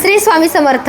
श्री स्वामी समर्थ.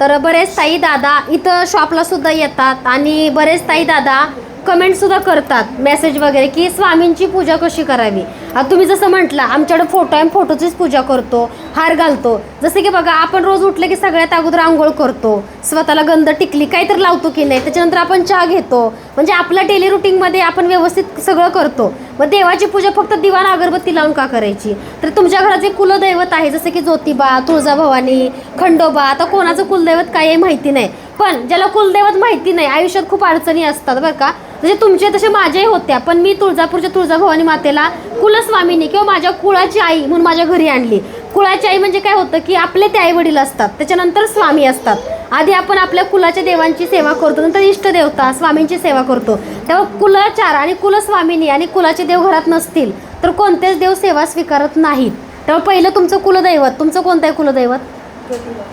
तर बरेच ताई दादा इथं शॉपला सुद्धा येतात आणि बरेच ताई दादा कमेंट सुद्धा करतात. मेसेज वगैरे की स्वामींची पूजा कशी करावी? आता तुम्ही जसं म्हटलं आमच्याकडे फोटो आहे फोटोचीच पूजा करतो हार घालतो. जसं की बघा आपण रोज उठले की सगळ्यात अगोदर आंघोळ करतो. स्वतःला गंध टिकली काहीतरी लावतो की नाही त्याच्यानंतर आपण चहा घेतो. म्हणजे आपल्या डेली रुटीनमध्ये आपण व्यवस्थित सगळं करतो. मग देवाची पूजा फक्त दिवाण अगरबत्ती लावून का करायची? तर तुमच्या घरात जे कुलदैवत आहे जसं की ज्योतिबा तुळजाभवानी खंडोबा आता कोणाचं कुलदैवत काय आहे माहिती नाही. पण ज्याला कुलदैवत माहिती नाही आयुष्यात खूप अडचणी असतात बरं का. म्हणजे तुमचे तसे माझ्याही होत्या पण मी तुळजापूरच्या तुळजाभवानी मातेला कुलस्वामीनी किंवा माझ्या कुळाची आई म्हणून माझ्या घरी आणली. कुळाची आई म्हणजे काय होतं की आपले ते आई वडील असतात. त्याच्यानंतर स्वामी असतात. आधी आपण आपल्या कुलाच्या देवांची सेवा करतो नंतर इष्टदेवता स्वामींची सेवा करतो. तेव्हा कुलाचार आणि कुलस्वामिनी आणि कुलाचे देव घरात नसतील तर कोणतेच देव सेवा स्वीकारत नाहीत. तेव्हा पहिलं तुमचं कुलदैवत तुमचं कोणतं आहे कुलदैवत?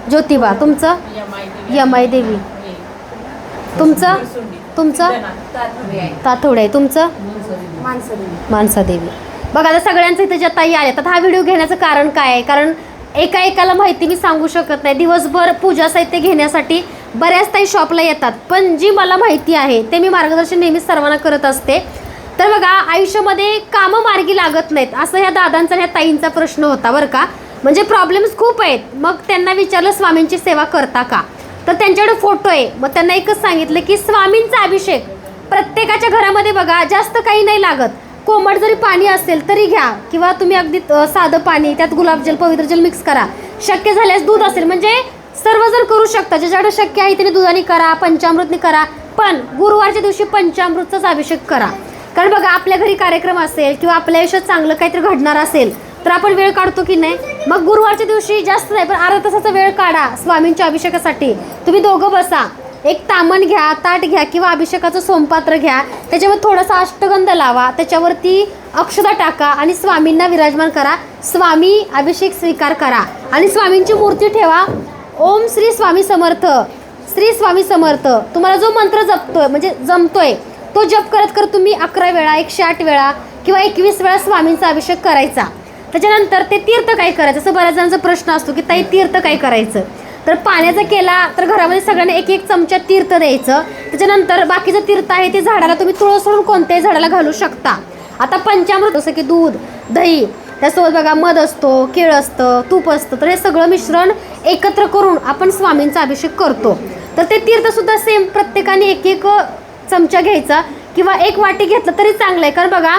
ज्योतिबा. तुमचं? यमाई देवी. तुमचं? तुमचं? ताथोडे आहे. तुमचं? मानसा देवी बघा आता सगळ्यांचं इथे ज्या ताई आल्या तर हा व्हिडिओ घेण्याचं कारण काय आहे? कारण एका एकाला माहिती मी सांगू शकत नाही. दिवसभर पूजा साहित्य घेण्यासाठी बऱ्याच ताई शॉपला येतात. पण जी मला माहिती आहे ते मी मार्गदर्शन नेहमीच सर्वांना करत असते. तर बघा आयुष्यामध्ये कामं मार्गी लागत नाहीत असं ह्या दादांचा ह्या ताईंचा प्रश्न होता बरं का. म्हणजे प्रॉब्लेम्स खूप आहेत. मग त्यांना विचारलं स्वामींची सेवा करता का? तर त्यांच्याकडे फोटो आहे. मग त्यांना एकच सांगितलं की स्वामींचा अभिषेक प्रत्येकाच्या घरामध्ये बघा जास्त काही नाही लागत. कोमट जरी पाणी असेल तरी घ्या. किंवा तुम्ही अगदी साधं पाणी त्यात गुलाबजल पवित्र जल मिक्स करा. शक्य झाल्यास दूध असेल. म्हणजे सर्वजण करू शकता. ज्याच्याकडे शक्य आहे त्याने दुधाने करा पंचामृतने करा. पण गुरुवारच्या दिवशी पंचामृतचाच अभिषेक करा. कारण बघा आपल्या घरी कार्यक्रम असेल किंवा आपल्या आयुष्यात चांगलं काहीतरी घडणार असेल तर आपण वेळ काढतो की नाही? मग गुरुवारच्या दिवशी जास्त नाही पण अर्धा तासाचा वेळ काढा स्वामींच्या अभिषेकासाठी. तुम्ही दोघं बसा. एक तामण घ्या ताट घ्या किंवा अभिषेकाचं सोमपात्र घ्या. त्याच्यावर थोडासा अष्टगंध लावा. त्याच्यावरती अक्षदा टाका आणि स्वामींना विराजमान करा. स्वामी अभिषेक स्वीकार करा. आणि स्वामींची मूर्ती ठेवा. ओम श्री स्वामी समर्थ. श्री स्वामी समर्थ. तुम्हाला जो मंत्र जपतोय म्हणजे जमतोय तो जप करत करत तुम्ही अकरा वेळा एकशे आठ वेळा किंवा एकवीस वेळा स्वामींचा अभिषेक करायचा. त्याच्यानंतर ते तीर्थ काय करायचं? असं बऱ्याच जणांचा प्रश्न असतो की ताई तीर्थ काय करायचं? तर पाण्याचा केला तर घरामध्ये सगळ्यांना एक एक चमचा तीर्थ द्यायचं. त्याच्यानंतर बाकीचं तीर्थ आहे ते झाडाला तुम्ही तुळस सोडून कोणत्याही झाडाला घालू शकता. आता पंचामृत जसं की दूध दही त्यासोबत बघा मध असतो केळ असतं तूप असतं तर हे सगळं मिश्रण एकत्र करून आपण स्वामींचा अभिषेक करतो. तर ते तीर्थसुद्धा सेम प्रत्येकाने एक एक चमचा घ्यायचा किंवा एक वाटी घेतलं तरी चांगलं आहे. कारण बघा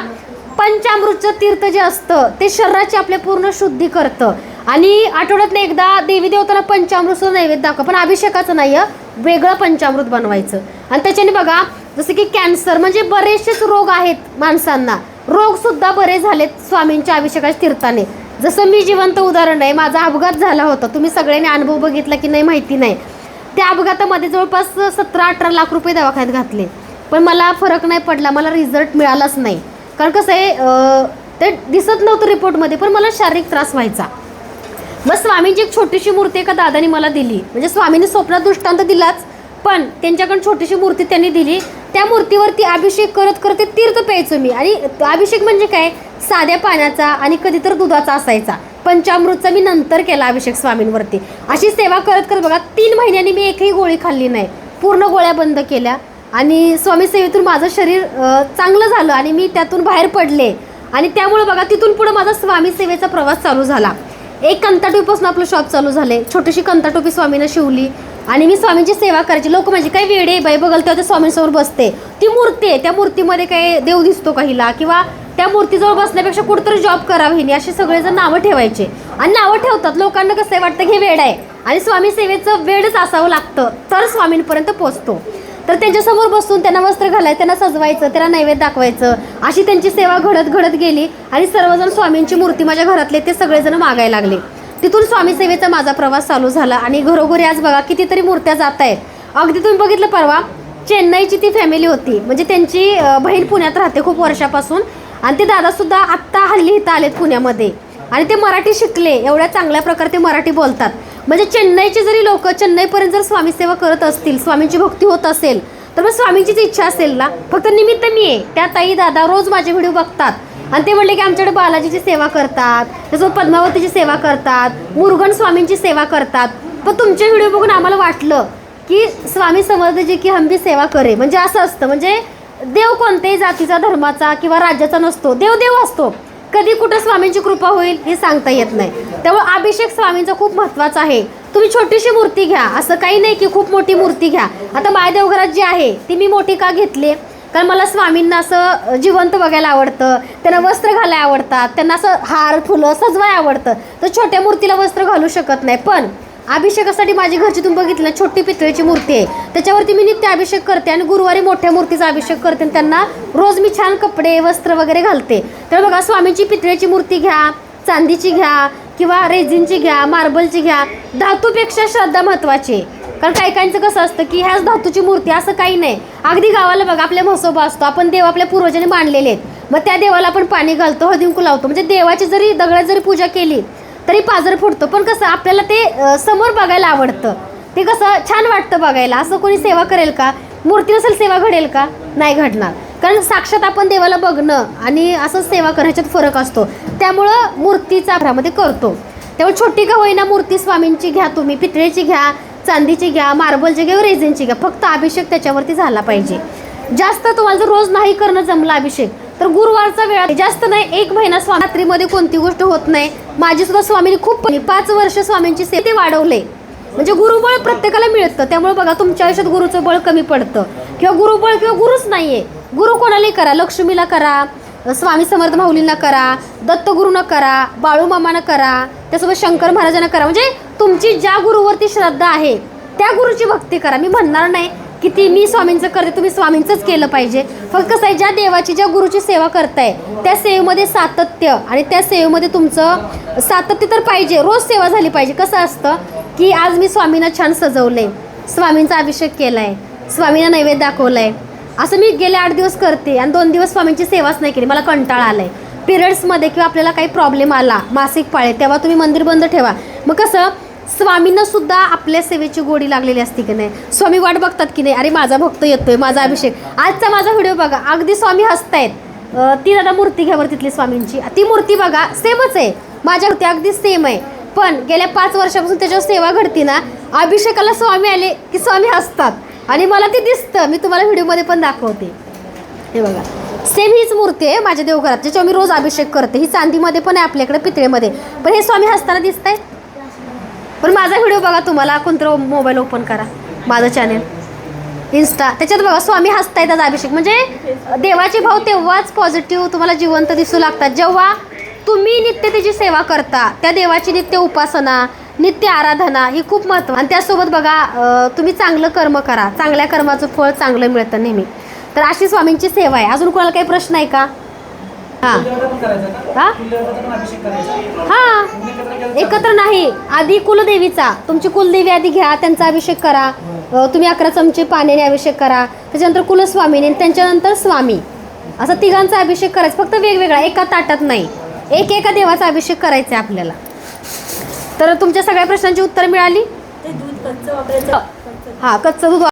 पंचामृतचं तीर्थ जे असतं ते शरीराची आपल्या पूर्ण शुद्धी करतं. आणि आठवड्यातनं एकदा देवी देवताला पंचामृतचं नैवेद्य दाखवा. पण अभिषेकाचं नाही आहे वेगळं पंचामृत बनवायचं. आणि त्याच्याने बघा जसं की कॅन्सर म्हणजे बरेचसेच रोग आहेत माणसांना. रोग सुद्धा बरे झालेत स्वामींच्या अभिषेकाच्या तीर्थाने. जसं मी जिवंत उदाहरण आहे माझा अपघात झाला होता. तुम्ही सगळ्यांनी अनुभव बघितला की नाही माहिती नाही. त्या अपघातामध्ये जवळपास सतरा अठरा लाख रुपये दवाखान्यात घातले. पण मला फरक नाही पडला मला रिझल्ट मिळालाच नाही. कारण कसं आहे ते दिसत नव्हतं रिपोर्टमध्ये पण मला शारीरिक त्रास व्हायचा. मग स्वामींची एक छोटीशी मूर्ती एका दादानी मला दिली. म्हणजे स्वामींनी स्वप्नात दृष्टांत दिलाच पण त्यांच्याकडून छोटीशी मूर्ती त्यांनी दिली. त्या मूर्तीवरती अभिषेक करत करत ते तीर्थ प्यायचो मी. आणि अभिषेक म्हणजे काय? साध्या पाण्याचा आणि कधी तर दुधाचा असायचा. पंचामृतचा मी नंतर केला अभिषेक स्वामींवरती. अशी सेवा करत करत बघा तीन महिन्यांनी मी एकही गोळी खाल्ली नाही. पूर्ण गोळ्या बंद केल्या. आणि स्वामी सेवेतून माझं शरीर चांगलं झालं आणि मी त्यातून बाहेर पडले. आणि त्यामुळे बघा तिथून पुढे माझा स्वामी सेवेचा प्रवास चालू झाला. एक कंताटोपीपासून आपलं शॉप चालू झाले छोटीशी कंताटोपी स्वामीनं शिवली. आणि मी स्वामींची सेवा करायची. लोक माझी म्हणजे काही आहे बाई बघल तेव्हा त्या स्वामींसमोर बसते. ती मूर्ती आहे. त्या मूर्तीमध्ये काय देव दिसतो का हिला? किंवा त्या मूर्तीजवळ बसण्यापेक्षा कुठेतरी जॉब करावा हिने? असे सगळेजण नावं ठेवायचे. आणि नावं ठेवतात. लोकांना कसं आहे वाटतं की हे वेड आहे. आणि स्वामी सेवेचं वेडच असावं लागतं. तर स्वामींपर्यंत पोचतो तर त्यांच्यासमोर बसून त्यांना वस्त्र घालायचं त्यांना सजवायचं त्यांना नैवेद्य दाखवायचं. अशी त्यांची सेवा घडत घडत गेली आणि सर्वजण स्वामींची मूर्ती माझ्या घरातले ते सगळेजण मागायला लागले. तिथून स्वामी सेवेचा माझा प्रवास चालू झाला आणि घरोघरी आज बघा कितीतरी मूर्त्या जात आहेत. अगदी तुम्ही बघितलं परवा चेन्नईची ती फॅमिली होती. म्हणजे त्यांची बहीण पुण्यात राहते खूप वर्षापासून आणि ते दादासुद्धा आत्ता हल्ली इथं आलेत पुण्यामध्ये. आणि ते मराठी शिकले एवढ्या चांगल्या प्रकारे ते मराठी बोलतात. म्हणजे चेन्नईचे जरी लोक चेन्नईपर्यंत जर स्वामी सेवा करत असतील स्वामींची भक्ती होत असेल तर मग स्वामींचीच इच्छा असेल ना? फक्त निमित्त मी आहे. त्या ताई दादा रोज माझे व्हिडिओ बघतात. आणि ते म्हणले की आमच्याकडे बालाजीची सेवा करतात त्यासोबत पद्मावतीची सेवा करतात मुरुगन स्वामींची सेवा करतात. पण तुमचे व्हिडिओ बघून आम्हाला वाटलं की स्वामी समर्थजी की हम भी सेवा करे. म्हणजे असं असतं. म्हणजे देव कोणत्याही जातीचा धर्माचा किंवा राज्याचा नसतो. देव देव असतो. कधी कुठं स्वामींची कृपा होईल हे सांगता येत नाही. त्यामुळे अभिषेक स्वामींचा खूप महत्त्वाचा आहे. तुम्ही छोटीशी मूर्ती घ्या. असं काही नाही की खूप मोठी मूर्ती घ्या. आता माझ्या देवघरात जी आहे ती मी मोठी का घेतली? कारण मला स्वामींना असं जिवंत बघायला आवडतं. त्यांना वस्त्र घालायला आवडतात. त्यांना असं हार फुलं सजवाय आवडतं. तर छोट्या मूर्तीला वस्त्र घालू शकत नाही. पण अभिषेकासाठी माझी घरची तुम्ही बघितलं छोटी पितळीची मूर्ती आहे. त्याच्यावरती मी नित्य अभिषेक करते आणि गुरुवारी मोठ्या मूर्तीचा अभिषेक करते आणि त्यांना रोज मी छान कपडे वस्त्र वगैरे घालते. तर बघा स्वामीची पितळेची मूर्ती घ्या चांदीची घ्या किंवा रेझिनची घ्या मार्बलची घ्या धातूपेक्षा श्रद्धा महत्त्वाची आहे. कारण काही काहींचं कसं असतं की ह्याच धातूची मूर्ती असं काही नाही. अगदी गावाला बघा आपल्या म्हसोबा असतो. आपण देव आपल्या पूर्वजांनी मांडलेले आहेत. मग त्या देवाला आपण पाणी घालतो हळदी लावतो. म्हणजे देवाची जरी दगडात जरी पूजा केली तरी पाजर फुटतो पण कसं आपल्याला ते समोर बघायला आवडतं. ते कसं छान वाटतं बघायला. असं कोणी सेवा करेल का? मूर्ती नसेल सेवा घडेल का? नाही घडणार. कारण साक्षात आपण देवाला बघणं आणि असं सेवा करण्याच्यात फरक असतो. त्यामुळं मूर्तीचा घरामध्ये करतो. त्यामुळे छोटी का होईना मूर्ती स्वामींची घ्या तुम्ही पितळेची घ्या चांदीची घ्या मार्बलची घ्या रेझिनची घ्या फक्त अभिषेक त्याच्यावरती झाला पाहिजे. जास्त तुम्हाला जर रोज नाही करणं जमला अभिषेक तर गुरुवारचा वेळ जास्त नाही एक महिना स्वामी रात्रीमध्ये कोणती गोष्ट होत नाही. माझी सुद्धा स्वामीने खूप पाच वर्ष स्वामींची सेवा वाढवले. म्हणजे गुरुबळ प्रत्येकाला मिळतं. त्यामुळे बघा तुमच्या आयुष्यात गुरुचं बळ कमी पडतं. किंवा गुरुबळ किंवा गुरुच नाहीये. गुरु कोणालाही करा? लक्ष्मीला करा. स्वामी समर्थ माऊलींना करा. दत्तगुरूंना करा. बाळूमामानं करा. त्यासोबत शंकर महाराजांना करा. म्हणजे तुमची ज्या गुरुवरती श्रद्धा आहे त्या गुरुची भक्ती करा. मी म्हणणार नाही की ती मी स्वामींचं करते तुम्ही स्वामींचंच केलं पाहिजे. फक्त कसं आहे ज्या देवाची ज्या गुरुची सेवा करताय त्या सेवेमध्ये सातत्य आणि त्या सेवेमध्ये तुमचं सातत्य तर पाहिजे रोज सेवा झाली पाहिजे. कसं असतं की आज मी स्वामींना छान सजवलंय स्वामींचा अभिषेक केलाय स्वामींना नैवेद्य दाखवलाय. असं मी गेले आठ दिवस करते आणि दोन दिवस स्वामींची सेवाच नाही केली. मला कंटाळा आलाय. पिरियड्समध्ये किंवा आपल्याला काही प्रॉब्लेम आला मासिक पाळे तेव्हा तुम्ही मंदिर बंद ठेवा. मग कसं स्वामींना सुद्धा आपल्या सेवेची गोडी लागलेली असते की नाही? स्वामी वाट बघतात की नाही? अरे माझा भक्त येतोय माझा अभिषेक. आजचा माझा व्हिडिओ बघा. अगदी स्वामी हसतायत. आहेत ती दादा मूर्ती घ्यावर तिथली स्वामींची. ती मूर्ती बघा सेमच आहे. माझ्या मूर्ती अगदी सेम आहे. पण गेल्या पाच वर्षापासून त्याच्यावर सेवा घडती ना अभिषेकाला स्वामी आले की स्वामी हसतात. आणि मला ते दिसतं. मी तुम्हाला व्हिडिओमध्ये पण दाखवते. हे बघा. सेम हीच मूर्ती आहे माझ्या देवघरात ज्याच्यावर मी रोज अभिषेक करते. ही चांदीमध्ये पण आहे आपल्याकडे पितळेमध्ये. पण हे स्वामी हसताना दिसत आहे पण माझा व्हिडिओ बघा तुम्हाला कोणतं मोबाईल ओपन करा. माझं चॅनेल इन्स्टा त्याच्यात बघा स्वामी हसता येतात अभिषेक. म्हणजे देवाचे भाव तेव्हाच पॉझिटिव्ह तुम्हाला जिवंत दिसू लागतात. जेव्हा तुम्ही नित्य त्याची सेवा करता त्या देवाची नित्य उपासना नित्य आराधना ही खूप महत्त्व आणि त्यासोबत बघा तुम्ही चांगलं कर्म करा. चांगल्या कर्माचं फळ चांगलं मिळतं नेहमी. तर अशी स्वामींची सेवा आहे. अजून कोणाला काही प्रश्न आहे का? हां. हा? हा. एकत्र नाही. आधी कुलदेवीचा. तुमची कुलदेवी आधी घ्या त्यांचा अभिषेक करा. तुम्ही अकरा चमचे पाण्याने अभिषेक करा. त्याच्यानंतर कुलस्वामीने त्यांच्यानंतर स्वामी. असं तिघांचा अभिषेक करायचा. फक्त वेगवेगळा. एका ताटात नाही. एक एका देवाचा अभिषेक करायचा आहे आपल्याला. तर तुमच्या सगळ्या प्रश्नांची उत्तर मिळाली? हा कच्चं दूध